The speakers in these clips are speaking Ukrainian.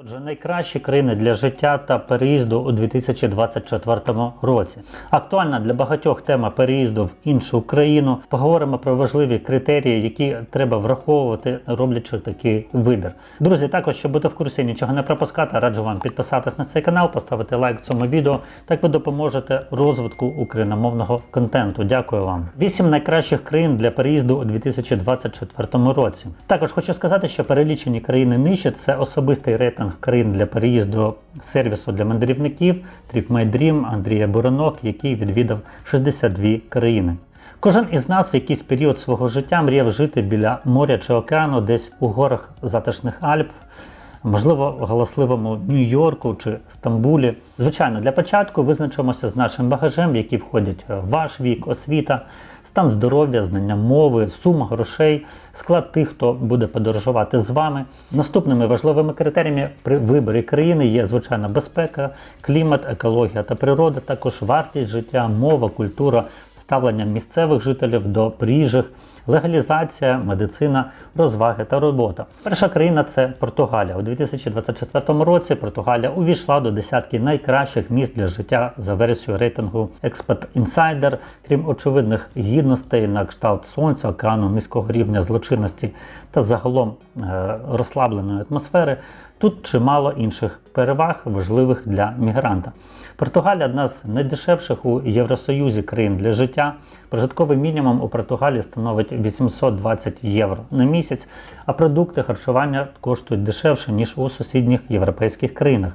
Отже, найкращі країни для життя та переїзду у 2024 році. Актуальна для багатьох тема переїзду в іншу країну. Поговоримо про важливі критерії, які треба враховувати, роблячи такий вибір. Друзі, також щоб бути в курсі, нічого не пропускати, раджу вам підписатись на цей канал, поставити лайк цьому відео. Так ви допоможете розвитку україномовного контенту. Дякую вам. Вісім найкращих країн для переїзду у 2024 році. Також хочу сказати, що перелічені країни нижче це особистий рейтинг країн для переїзду сервісу для мандрівників TripMyDream Андрія Буранок, який відвідав 62 країни. Кожен із нас в якийсь період свого життя мріяв жити біля моря чи океану, десь у горах затишних Альп, можливо, галасливому Нью-Йорку чи Стамбулі. Звичайно, для початку визначимося з нашим багажем, в який входять ваш вік, освіта, стан здоров'я, знання мови, сума грошей, склад тих, хто буде подорожувати з вами. Наступними важливими критеріями при виборі країни є звичайно безпека, клімат, екологія та природа, також вартість життя, мова, культура, ставлення місцевих жителів до приїжджих легалізація, медицина, розваги та робота. Перша країна це Португалія. У 2024 році Португалія увійшла до десятки найкращих місць для життя за версією рейтингу Expert Insider. Крім очевидних гідностей на кшталт сонця, океану, міського рівня злочинності та загалом е, розслабленої атмосфери. Тут чимало інших переваг, важливих для мігранта. Португалія одна з найдешевших у Євросоюзі країн для життя. Прожитковий мінімум у Португалії становить 820 євро на місяць, а продукти харчування коштують дешевше, ніж у сусідніх європейських країнах.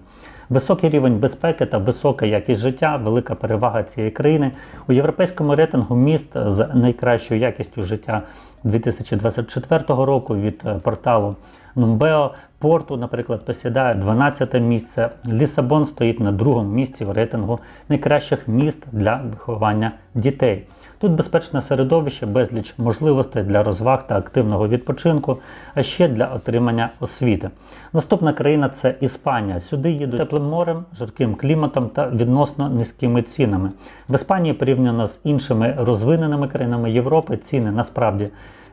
Високий рівень безпеки та висока якість життя велика перевага цієї країни у європейському рейтингу міст з найкращою якістю життя 2024 року від е, порталу Numbeo. Порту, наприклад, посідає 12 місце. Лісабон стоїть на другому місці в рейтингу найкращих міст для виховання дітей. Тут безпечне середовище, безліч можливостей для розваг та активного відпочинку, а ще для отримання освіти. Наступна країна це Іспанія. Сюди їдуть теплим морем, жарким кліматом та відносно низькими цінами. В Іспанії порівняно з іншими розвиненими країнами Європи ціни насправді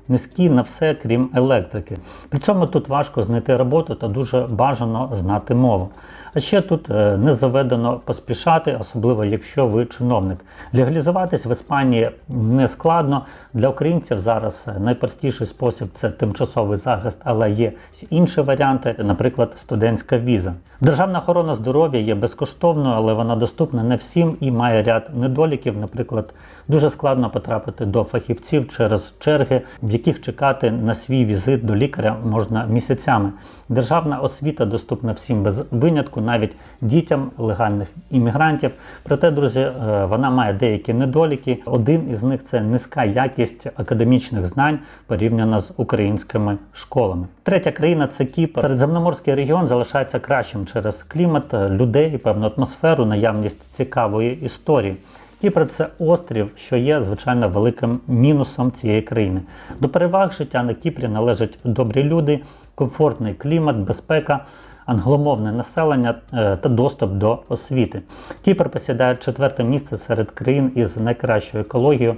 низькі на все, крім електрики. При цьому тут важко знайти роботу та дуже бажано знати мову. А ще тут е, не заведено поспішати, особливо якщо ви чиновник. Легалізуватись в Іспанії не складно. Для українців зараз найпростіший спосіб це тимчасовий захист, але є інші варіанти, наприклад, студентська віза. Державна охорона здоров'я є безкоштовною, але вона доступна не всім і має ряд недоліків. Наприклад, дуже складно потрапити до фахівців через черги, в яких чекати на свій візит до лікаря можна місяцями. Державна освіта доступна всім без винятку, навіть дітям легальних іммігрантів. Проте, друзі, е, вона має деякі недоліки. Один із них це низька якість академічних знань порівняно з українськими школами. Третя країна це Кіпр. Середземноморський регіон залишається кращим через клімат, людей, певну атмосферу, наявність цікавої історії. Кіпр це острів, що є звичайно великим мінусом цієї країни. До переваг життя на Кіпрі належать добрі люди, комфортний клімат, безпека, англомовне населення е, та доступ до освіти. Кіпр посідає четверте місце серед країн із найкращою екологією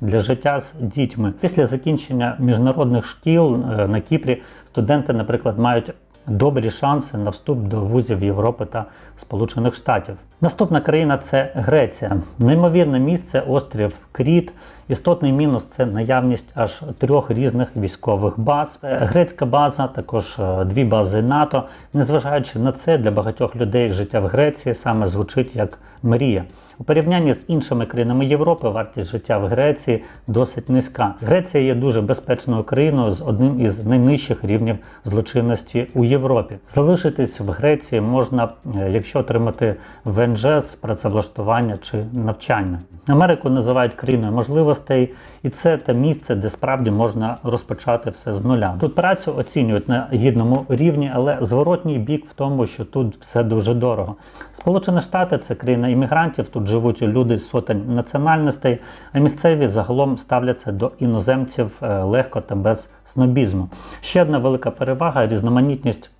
для життя з дітьми. Після закінчення міжнародних шкіл е, на Кіпрі студенти, наприклад, мають добрі шанси на вступ до вузів Європи та Сполучених Штатів. Наступна країна це Греція. Неймовірне місце острів Кріт. Істотний мінус це наявність аж трьох різних військових баз. Це Грецька база, також е, дві бази НАТО. Незважаючи на це, для багатьох людей життя в Греції саме звучить як мрія. У порівнянні з іншими країнами Європи вартість життя в Греції досить низька. Греція є дуже безпечною країною з одним із найнижчих рівнів злочинності у Європі. Залишитись в Греції можна, е, якщо отримати ВНЖ з працевлаштування чи навчання. Америку називають країною можливостей, і це те місце, де справді можна розпочати все з нуля. Тут працю оцінюють на гідному рівні, але зворотній бік в тому, що тут все дуже дорого. Сполучені Штати це країна іммігрантів. Тут живуть люди з сотень національностей, а місцеві загалом ставляться до іноземців е, легко та без снобізму. Ще одна велика перевага різноманітність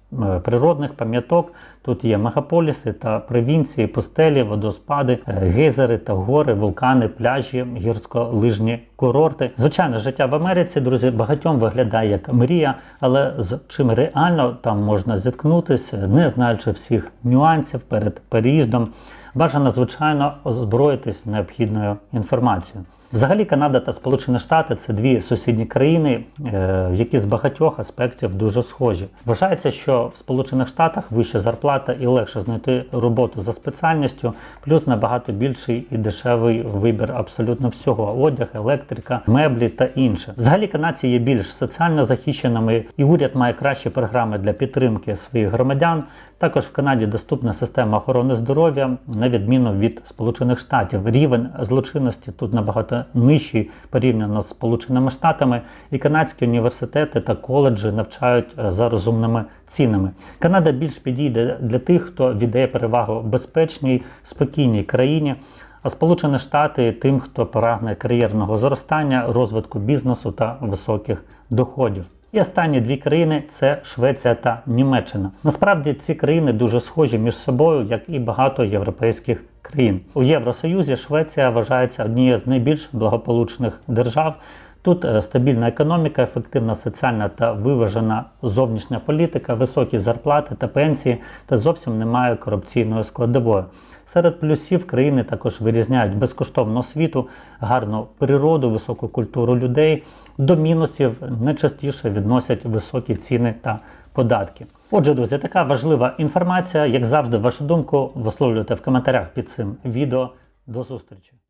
природних пам'яток. Тут є мегаполіси та провінції, пустелі, водоспади, е, гейзери та гори, вулкани, пляжі, гірсько-лижні курорти. Звичайно, життя в Америці, друзі, багатьом виглядає як мрія, але з чим реально там можна зіткнутися, не знаючи всіх нюансів перед переїздом. Бажано, звичайно, озброїтись необхідною інформацією. Взагалі, Канада та Сполучені Штати це дві сусідні країни, е, які з багатьох аспектів дуже схожі. Вважається, що в Сполучених Штатах вища зарплата і легше знайти роботу за спеціальністю, плюс набагато більший і дешевий вибір абсолютно всього: одяг, електрика, меблі та інше. Взагалі, канадці є більш соціально захищеними, і уряд має кращі програми для підтримки своїх громадян. Також в Канаді доступна система охорони здоров'я, на відміну від Сполучених Штатів. Рівень злочинності тут набагато нижчий порівняно з Сполученими Штатами, і канадські університети та коледжі навчають е, за розумними цінами. Канада більш підійде для тих, хто віддає перевагу безпечній, спокійній країні. А Сполучені Штати тим, хто прагне кар'єрного зростання, розвитку бізнесу та високих доходів. І останні дві країни це Швеція та Німеччина. Насправді ці країни дуже схожі між собою, як і багато європейських країн. У Євросоюзі Швеція вважається однією з найбільш благополучних держав. Тут е, стабільна економіка, ефективна соціальна та виважена зовнішня політика, високі зарплати та пенсії, та зовсім немає корупційної складової. Серед плюсів країни також вирізняють безкоштовну освіту, гарну природу, високу культуру людей. До мінусів найчастіше відносять високі ціни та податки. Отже, друзі, така важлива інформація. Як завжди, вашу думку висловлюйте в коментарях під цим відео. До зустрічі!